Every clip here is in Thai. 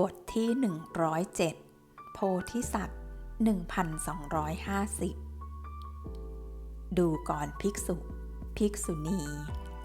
บทที่ 107 โพธิสัตว์ 1250 ดูก่อนภิกษุ ภิกษุณี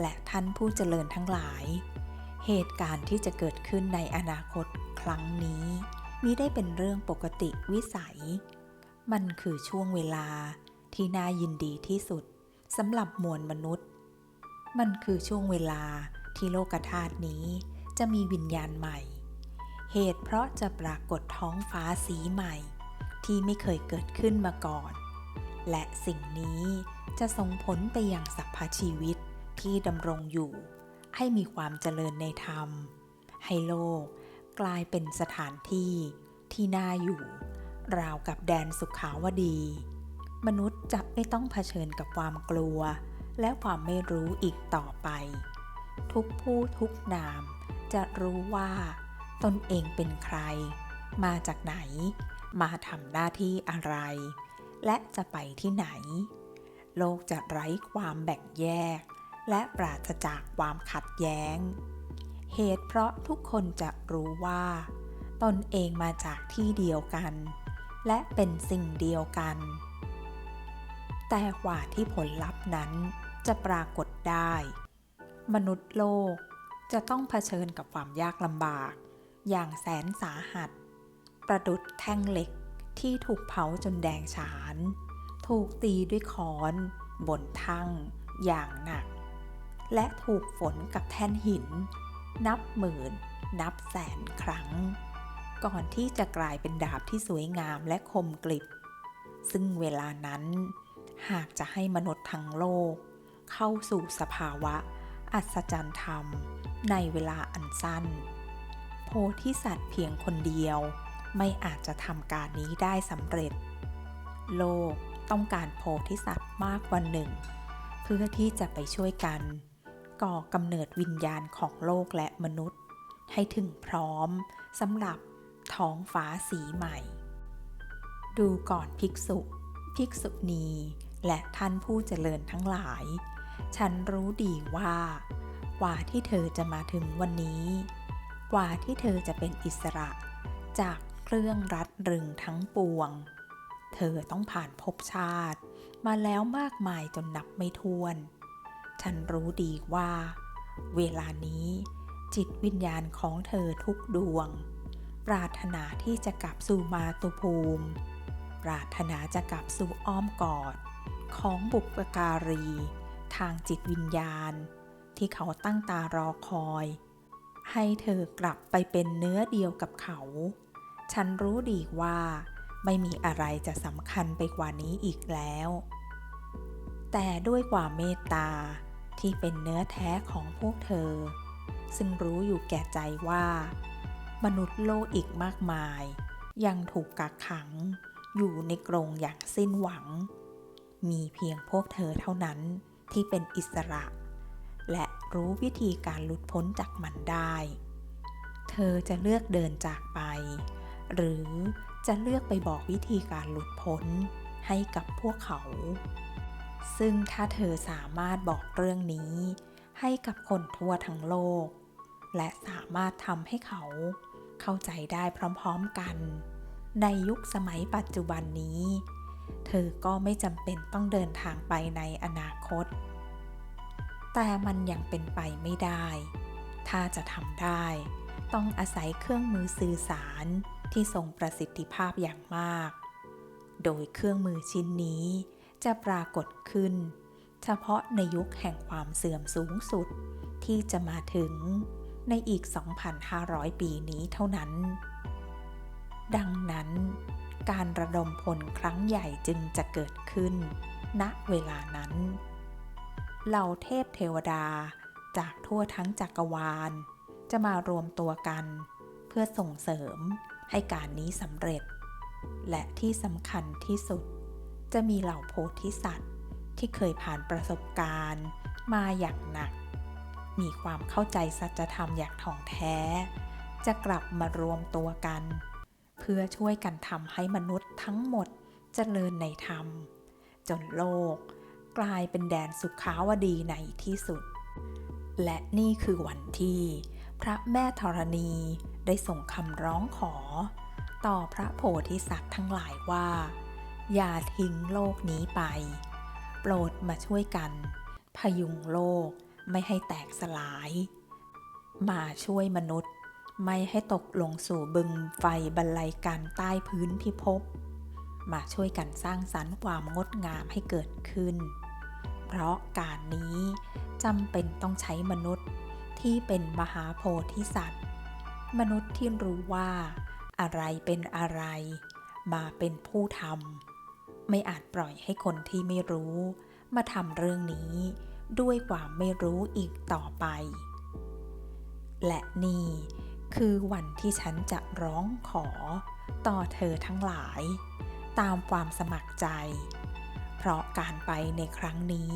และท่านผู้เจริญทั้งหลาย เหตุการณ์ที่จะเกิดขึ้นในอนาคตครั้งนี้มิได้เป็นเรื่องปกติวิสัย มันคือช่วงเวลาที่น่ายินดีที่สุดสำหรับมวลมนุษย์ มันคือช่วงเวลาที่โลกธาตุนี้จะมีวิญญาณใหม่ เหตุเพราะจะปรากฏท้องฟ้าสีใหม่ ที่ไม่เคยเกิดขึ้นมาก่อน และสิ่งนี้จะส่งผลไปยังสรรพชีวิตที่ดำรงอยู่ ให้มีความเจริญในธรรม ให้โลกกลายเป็นสถานที่ที่น่าอยู่ ราวกับแดนสุขาวดี มนุษย์จะไม่ต้องเผชิญกับความกลัว และความไม่รู้อีกต่อไป ทุกผู้ทุกนามจะรู้ว่า ตนเองเป็นใคร มาจากไหน มาทำหน้าที่อะไร และจะไปที่ไหน โลกจะไร้ความแบ่งแยก และปราศจากความขัดแย้ง เหตุเพราะทุกคนจะรู้ว่า ตนเองมาจากที่เดียวกัน และเป็นสิ่งเดียวกัน แต่กว่าที่ผลลัพธ์นั้นจะปรากฏได้ มนุษย์โลกจะต้องเผชิญกับความยากลำบาก อย่างแสนสาหัส ประดุดแท่งเหล็กที่ถูกเผาจนแดงฉาน ถูกตีด้วยค้อน บนทั่งอย่างหนัก และถูกฝนกับแท่นหิน นับหมื่น นับแสนครั้ง ก่อนที่จะกลายเป็นดาบที่สวยงามและคมกริบ ซึ่งเวลานั้น หากจะให้มนุษย์ทั้งโลก เข้าสู่สภาวะ อัศจรรย์ธรรม ในเวลาอันสั้น ธิสัตว์เพียงคนเดียว ไม่อาจจะทำการนี้ได้สำเร็จ โลกต้องการโพธิสัตว์มากกว่าหนึ่ง เพื่อที่จะไปช่วยกัน ก่อกำเนิดวิญญาณของโลกและมนุษย์ ให้ถึงพร้อมสำหรับท้องฟ้าสีใหม่ ดูก่อนภิกษุ ภิกษุณีและท่านผู้เจริญทั้งหลาย ฉันรู้ดีว่า กว่าที่เธอจะมาถึงวันนี้ กว่าที่เธอจะเป็นอิสระ จากเครื่องรัดรึงทั้งปวง เธอต้องผ่านภพชาติ มาแล้วมากมายจนนับไม่ถ้วน ฉันรู้ดีว่า เวลานี้จิตวิญญาณของเธอทุกดวง ปรารถนาที่จะกลับสู่มาตุภูมิ ปรารถนาจะกลับสู่อ้อมกอด ของบุปการี ทางจิตวิญญาณ ที่เขาตั้งตารอคอย ให้เธอกลับไปเป็นเนื้อเดียวกับเขา ฉันรู้ดีว่าไม่มีอะไรจะสำคัญไปกว่านี้อีกแล้ว แต่ด้วยความเมตตาที่เป็นเนื้อแท้ของพวกเธอ ซึ่งรู้อยู่แก่ใจว่า มนุษย์โลกอีกมากมาย ยังถูกกักขัง อยู่ในกรงอย่างสิ้นหวัง มีเพียงพวกเธอเท่านั้นที่เป็นอิสระ และ รู้วิธีการหลุดพ้นจากมันได้ เธอจะเลือกเดินจากไป หรือจะเลือกไปบอกวิธีการหลุดพ้นให้กับพวกเขา ซึ่งถ้าเธอสามารถบอกเรื่องนี้ ให้กับคนทั่วทั้งโลก และสามารถทำให้เขาเข้าใจได้พร้อมๆกัน ในยุคสมัยปัจจุบันนี้ เธอก็ไม่จำเป็นต้องเดินทางไปในอนาคต แต่มันยังเป็นไปไม่ได้ ถ้าจะทำได้ ต้องอาศัยเครื่องมือสื่อสารที่ทรงประสิทธิภาพอย่างมาก โดยเครื่องมือชิ้นนี้จะปรากฏขึ้น เฉพาะในยุคแห่งความเสื่อมสูงสุดที่จะมาถึงในอีก 2,500 ปีนี้เท่านั้น ดังนั้น การระดมพลครั้งใหญ่จึงจะเกิดขึ้น ณ เวลานั้น เหล่าเทพเทวดาจากทั่วทั้งจักรวาล จะมารวมตัวกัน เพื่อส่งเสริมให้การนี้สำเร็จ และที่สำคัญที่สุด จะมีเหล่าโพธิสัตว์ที่เคยผ่านประสบการณ์มาอย่างหนัก มีความเข้าใจสัจธรรมอย่างถ่องแท้ จะกลับมารวมตัวกัน เพื่อช่วยกันทำให้มนุษย์ทั้งหมดเจริญในธรรม จนโลก กลายเป็นแดนสุขาวดีในที่สุด และนี่คือวันที่ พระแม่ธรณีได้ส่งคำร้องขอ ต่อพระโพธิสัตว์ทั้งหลายว่า อย่าทิ้งโลกนี้ไป โปรดมาช่วยกัน พยุงโลกไม่ให้แตกสลาย มาช่วยมนุษย์ไม่ให้ตกลงสู่บึงไฟบรรลัยกันใต้พื้นพิภพมาช่วยกันสร้างสรรค์ความงดงามให้เกิดขึ้น เพราะการนี้จำเป็นต้องใช้มนุษย์ที่เป็นมหาโพธิสัตว์ มนุษย์ที่รู้ว่า อะไรเป็นอะไร มาเป็นผู้ทำไม่อาจปล่อยให้คนที่ไม่รู้ มาทำเรื่องนี้ ด้วยความไม่รู้อีกต่อไป และนี่คือวันที่ฉันจะร้องขอ ต่อเธอทั้งหลาย ตามความสมัครใจ เพราะการไปในครั้งนี้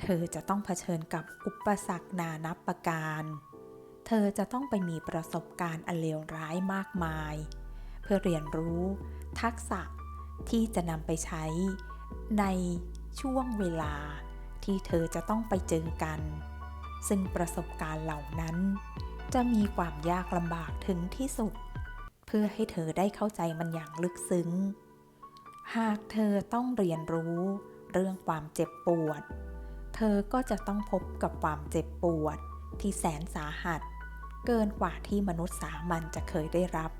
เธอจะต้องเผชิญกับอุปสรรคนานับประการ เธอจะต้องไปมีประสบการณ์อันเลวร้ายมากมาย เพื่อเรียนรู้ ทักษะที่จะนำไปใช้ในช่วงเวลาที่เธอจะต้องไปเจอกัน ซึ่งประสบการณ์เหล่านั้น จะมีความยากลำบากถึงที่สุด เพื่อให้เธอได้เข้าใจมันอย่างลึกซึ้ง หากเธอต้องเรียนรู้เรื่องความเจ็บปวด เธอก็จะต้องพบกับความเจ็บปวดที่แสนสาหัส เกินกว่าที่มนุษย์สามัญจะเคยได้รับ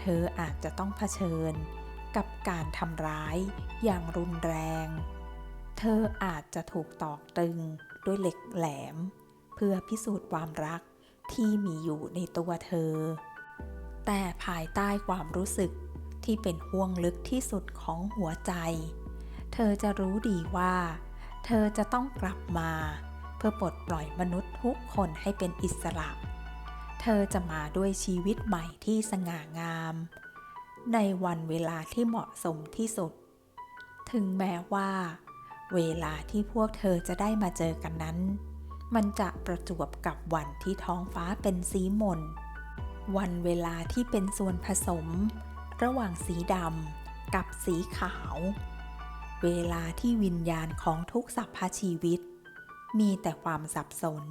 เธออาจจะต้องเผชิญกับการทำร้ายอย่างรุนแรง เธออาจจะถูกตอกตึงด้วยเหล็กแหลม เพื่อพิสูจน์ความรักที่มีอยู่ในตัวเธอ แต่ภายใต้ความรู้สึก ที่เป็นห่วงลึกที่สุดของหัวใจ เธอจะรู้ดีว่า เธอจะต้องกลับมา เพื่อปลดปล่อยมนุษย์ทุกคนให้เป็นอิสระ เธอจะมาด้วยชีวิตใหม่ที่สง่างาม ในวันเวลาที่เหมาะสมที่สุด ถึงแม้ว่า เวลาที่พวกเธอจะได้มาเจอกันนั้น มันจะประจวบกับวันที่ท้องฟ้าเป็นสีมนวันเวลาที่เป็นส่วนผสม ระหว่างสีดำกับสีขาว เวลาที่วิญญาณของทุกสัพพชีวิต มีแต่ความสับสน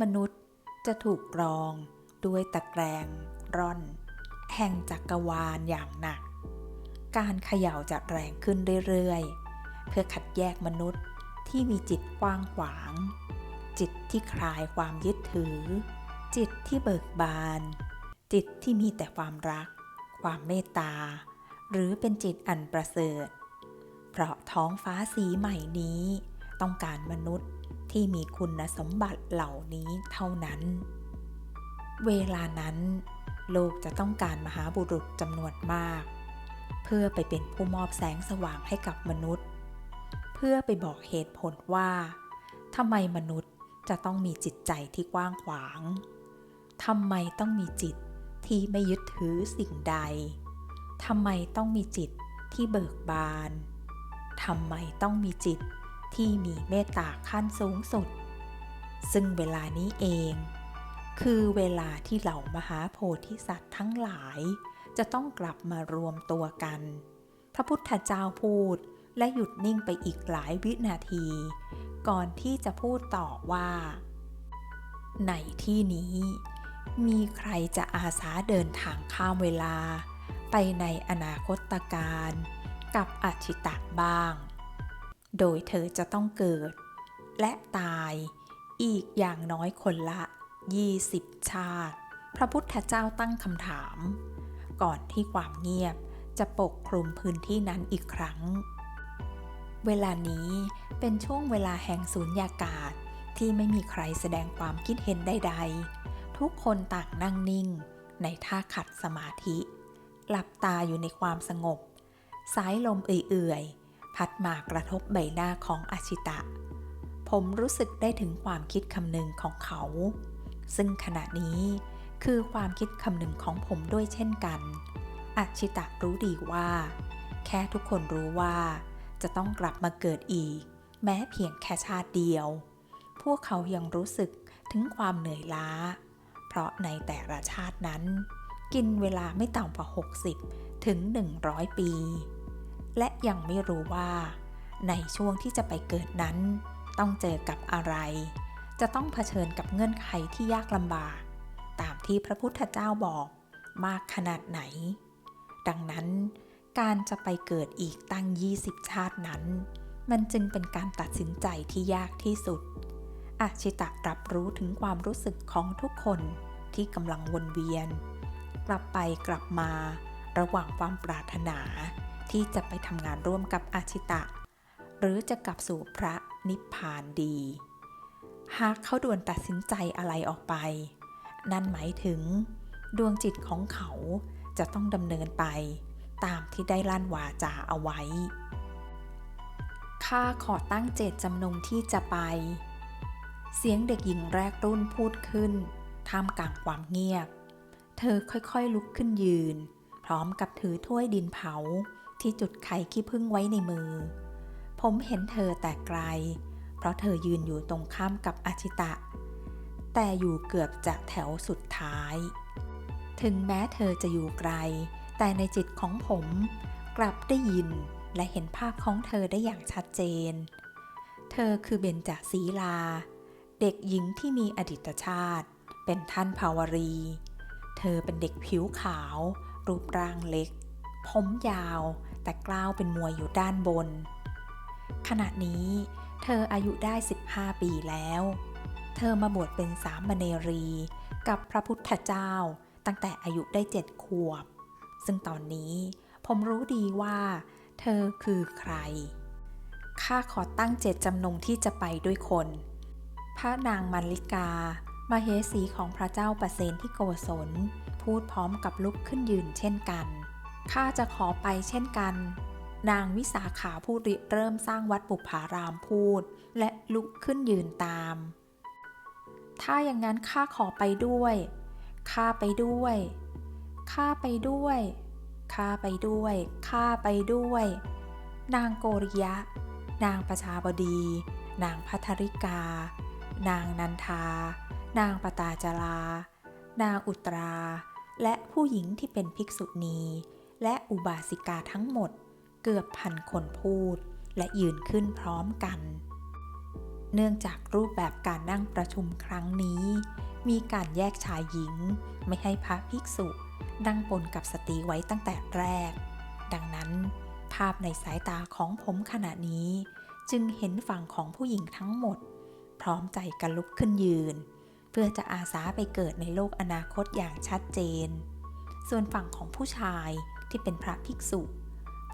มนุษย์จะถูกกรองด้วยตะแกรงร่อน แห่งจักรวาลอย่างหนัก การเขย่าจะแรงขึ้นเรื่อยๆ เพื่อขัดแยกมนุษย์ที่มีจิตกว้างขวาง จิตที่คลายความยึดถือ จิตที่เบิกบาน จิตที่มีแต่ความรัก ความเมตตา หรือเป็นจิตอันประเสริฐ เพราะท้องฟ้าสีใหม่นี้ ต้องการมนุษย์ที่มีคุณสมบัติเหล่านี้เท่านั้น เวลานั้น โลกจะต้องการมหาบุรุษจำนวนมาก เพื่อไปเป็นผู้มอบแสงสว่างให้กับมนุษย์ เพื่อไปบอกเหตุผลว่าทำไมมนุษย์จะต้องมีจิตใจที่กว้างขวาง ทำไมต้องมีจิต ที่ไม่ยึดถือสิ่งใด ทำไมต้องมีจิตที่เบิกบาน ทำไมต้องมีจิตที่มีเมตตาขั้นสูงสุด ซึ่งเวลานี้เอง คือเวลาที่เหล่ามหาโพธิสัตว์ทั้งหลาย จะต้องกลับมารวมตัวกัน พระพุทธเจ้าพูดและหยุดนิ่งไปอีกหลายวินาที ก่อนที่จะพูดต่อว่า ในที่นี้ มีใครจะอาสาเดินทางข้ามเวลา ไปในอนาคตการ กับอชิตะบ้าง โดยเธอจะต้องเกิด และตายอีกอย่างน้อยคนละ 20 ชาติ พระพุทธเจ้าตั้งคำถาม ก่อนที่ความเงียบจะปกคลุมพื้นที่นั้นอีกครั้ง เวลานี้เป็นช่วงเวลาแห่งสูญญากาศที่ไม่มีใครแสดงความคิดเห็นใดๆ ทุกคนต่างนั่งนิ่ง ในท่าขัดสมาธิ หลับตาอยู่ในความสงบ สายลมเอื่อยๆ พัดมากระทบใบหน้าของอาชิตะ ผมรู้สึกได้ถึงความคิดคำนึงของเขา ซึ่งขณะนี้คือความคิดคำนึงของผมด้วยเช่นกันอาชิตะรู้ดีว่า แค่ทุกคนรู้ว่า จะต้องกลับมาเกิดอีก แม้เพียงแค่ชาติเดียว พวกเขายังรู้สึกถึงความเหนื่อยล้า ราะในแต่ละชาตินั้น กินเวลาไม่ต่ำกว่า 60 ถึง 100 ปี และยังไม่รู้ว่า ในช่วงที่จะไปเกิดนั้น ต้องเจอกับอะไร จะต้องเผชิญกับเงื่อนไขที่ยากลำบาก ตามที่พระพุทธเจ้าบอกมากขนาดไหน ดังนั้น การจะไปเกิดอีกตั้ง 20 ชาตินั้น มันจึงเป็นการตัดสินใจที่ยากที่สุดอาชิตะรับรู้ถึงความรู้สึกของทุกคน ที่กำลังวนเวียน กลับไปกลับมา ระหว่างความปรารถนา ที่จะไปทำงานร่วมกับอาชิตะ หรือจะกลับสู่พระนิพพานดี หากเขาด่วนตัดสินใจอะไรออกไป นั่นหมายถึง ดวงจิตของเขาจะต้องดำเนินไป ตามที่ได้ลั่นวาจาเอาไว้ข้าขอตั้งเจตจำนงที่จะไป เสียงเด็กหญิงแรกรุ่นพูดขึ้น ท่ามกลางความเงียบ เธอค่อยๆลุกขึ้นยืน พร้อมกับถือถ้วยดินเผาที่จุดไขขี้พึ่งไว้ในมือ ผมเห็นเธอแต่ไกล เพราะเธอยืนอยู่ตรงข้ามกับอาชิตะ แต่อยู่เกือบจะแถวสุดท้าย ถึงแม้เธอจะอยู่ไกล แต่ในจิตของผมกลับได้ยินและเห็นภาพของเธอได้อย่างชัดเจน เธอคือเบญจศีลา เด็กหญิงที่มีอดีตชาติ เป็นท่านภาวรี เธอเป็นเด็กผิวขาว รูปร่างเล็ก ผมยาวแต่กล้าวเป็นมวยอยู่ด้านบน ขณะนี้เธออายุได้ 15 ปีแล้ว เธอมาบวชเป็นสามเณรีกับพระพุทธเจ้าตั้งแต่อายุได้เจ็ดขวบ ซึ่งตอนนี้ผมรู้ดีว่า เธอคือใคร ข้าขอตั้งเจตจำนงที่จะไปด้วยคน พระนางมัลลิกา มาเหสีของพระเจ้าประเสนที่โกศล พูดพร้อมกับลุกขึ้นยืนเช่นกัน ข้าจะขอไปเช่นกัน นางวิสาขาผู้ริเริ่มสร้างวัดปุพารามพูด และลุกขึ้นยืนตาม ถ้าอย่างนั้นข้าขอไปด้วย ข้าไปด้วย ข้าไปด้วย ข้าไปด้วย ข้าไปด้วย นางโกริยะ นางประชาบดี นางพัทริกา นางนันทา นางปตาจารา นางอุตรา และผู้หญิงที่เป็นภิกษุณี และอุบาสิกาทั้งหมด เกือบพันคนพูด และยืนขึ้นพร้อมกัน เนื่องจากรูปแบบการนั่งประชุมครั้งนี้ มีการแยกชายหญิง ไม่ให้พระภิกษุนั่งปนกับสตรีไว้ตั้งแต่แรก ดังนั้นภาพในสายตาของผมขณะนี้ จึงเห็นฝั่งของผู้หญิงทั้งหมด พร้อมใจกันลุกขึ้นยืน พื่อจะอาสาไปเกิดในโลกอนาคตอย่างชัดเจน ส่วนฝั่งของผู้ชายที่เป็นพระภิกษุ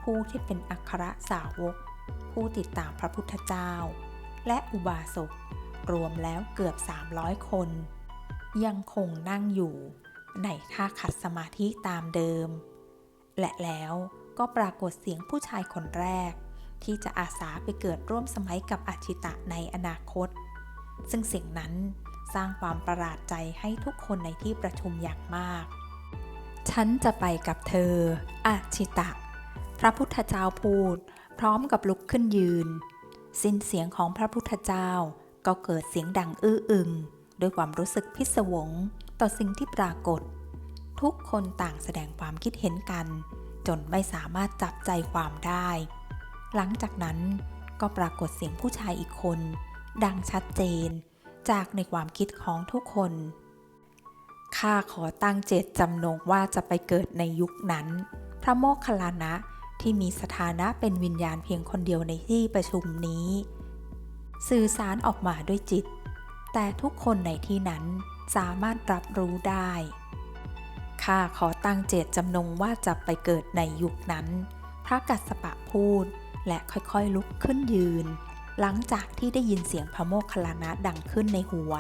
ผู้ที่เป็นอัครสาวก ผู้ติดตามพระพุทธเจ้า และอุบาสกรวมแล้วเกือบ 300 คน ยังคงนั่งอยู่ในท่าขัดสมาธิตามเดิม และแล้วก็ปรากฏเสียงผู้ชายคนแรก ที่จะอาสาไปเกิดร่วมสมัยกับอาชิตะในอนาคต ซึ่งเสียงนั้น สร้างความประหลาดใจให้ทุกคนในที่ประชุมอย่างมาก ฉันจะไปกับเธอ อาชิตะ พระพุทธเจ้าพูด พร้อมกับลุกขึ้นยืน สิ้นเสียงของพระพุทธเจ้าก็เกิดเสียงดังอื้ออึงด้วยความรู้สึกพิศวงต่อสิ่งที่ปรากฏ ทุกคนต่างแสดงความคิดเห็นกัน จนไม่สามารถจับใจความได้ หลังจากนั้นก็ปรากฏเสียงผู้ชายอีกคน ดังชัดเจน จากในความคิดของทุกคน ข้าขอตั้งเจตจำนงว่าจะไปเกิดในยุคนั้น พระโมคคัลลานะที่มีสถานะเป็นวิญญาณเพียงคนเดียวในที่ประชุมนี้ สื่อสารออกมาด้วยจิต แต่ทุกคนในที่นั้นสามารถรับรู้ได้ ข้าขอตั้งเจตจำนงว่าจะไปเกิดในยุคนั้น พระกัสสปะพูดและค่อยๆลุกขึ้นยืน หลังจากที่ได้ยินเสียงพระโมคคัลลานะดังขึ้นในหัว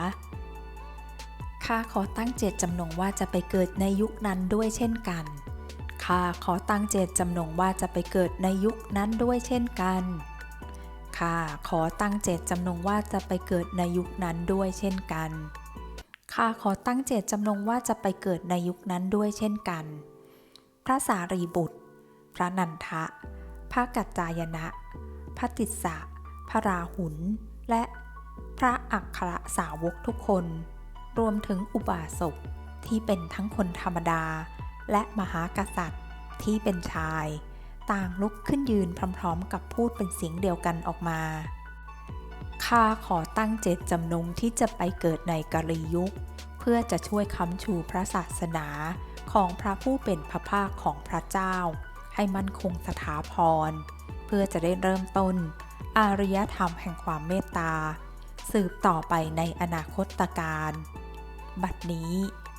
ข้าขอตั้งเจตจำนงว่าจะไปเกิดในยุคนั้นด้วยเช่นกัน ข้าขอตั้งเจตจำนงว่าจะไปเกิดในยุคนั้นด้วยเช่นกัน ข้าขอตั้งเจตจำนงว่าจะไปเกิดในยุคนั้นด้วยเช่นกัน ข้าขอตั้งเจตจำนงว่าจะไปเกิดในยุคนั้นด้วยเช่นกัน พระสารีบุตร พระนันทะ พระกัจจายนะ พระติสสะ ระราหุลและพระอัครสาวกทุกคน รวมถึงอุบาสกที่เป็นทั้งคนธรรมดา และมหากษัตริย์ที่เป็นชาย ต่างลุกขึ้นยืนพร้อมๆ กับพูดเป็นเสียงเดียวกันออกมา ข้าขอตั้งเจตจำนงที่จะไปเกิดในกาลียุค เพื่อจะช่วยค้ำชูพระศาสนาของพระผู้เป็นพระภาคของพระเจ้า ให้มั่นคงสถาพร เพื่อจะได้เริ่มต้น อารยธรรมแห่งความเมตตา สืบต่อไปในอนาคตการ บัดนี้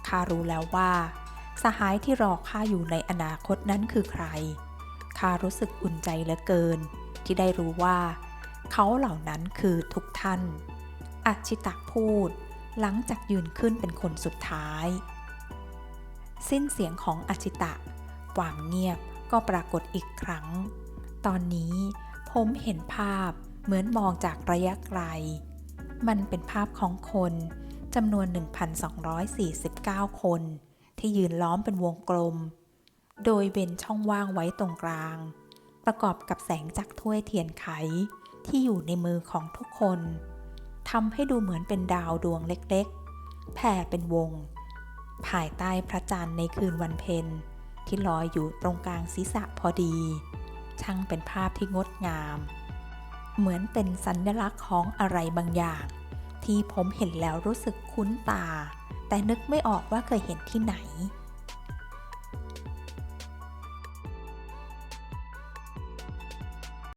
ข้ารู้แล้วว่า สหายที่รอข้าอยู่ในอนาคตนั้นคือใครข้ารู้สึกอุ่นใจเหลือเกิน ที่ได้รู้ว่า เขาเหล่านั้นคือทุกท่านอัจฉิตะพูด หลังจากยืนขึ้นเป็นคนสุดท้าย สิ้นเสียงของอัจฉิตะ ความเงียบก็ปรากฏอีกครั้ง ตอนนี้ ผมเห็นภาพเหมือนมองจากระยะไกล มันเป็นภาพของคนจำนวน 1,249 คน ที่ยืนล้อมเป็นวงกลม โดยเว้นช่องว่างไว้ตรงกลาง ประกอบกับแสงจากถ้วยเทียนไขที่อยู่ในมือของทุกคนทำให้ดูเหมือนเป็นดาวดวงเล็กๆ แผ่เป็นวง ภายใต้พระจันทร์ในคืนวันเพ็ญที่ลอยอยู่ตรงกลางศีรษะพอดี ช่างเป็นภาพที่งดงาม เหมือนเป็นสัญลักษณ์ของอะไรบางอย่าง ที่ผมเห็นแล้วรู้สึกคุ้นตา แต่นึกไม่ออกว่าเคยเห็นที่ไหน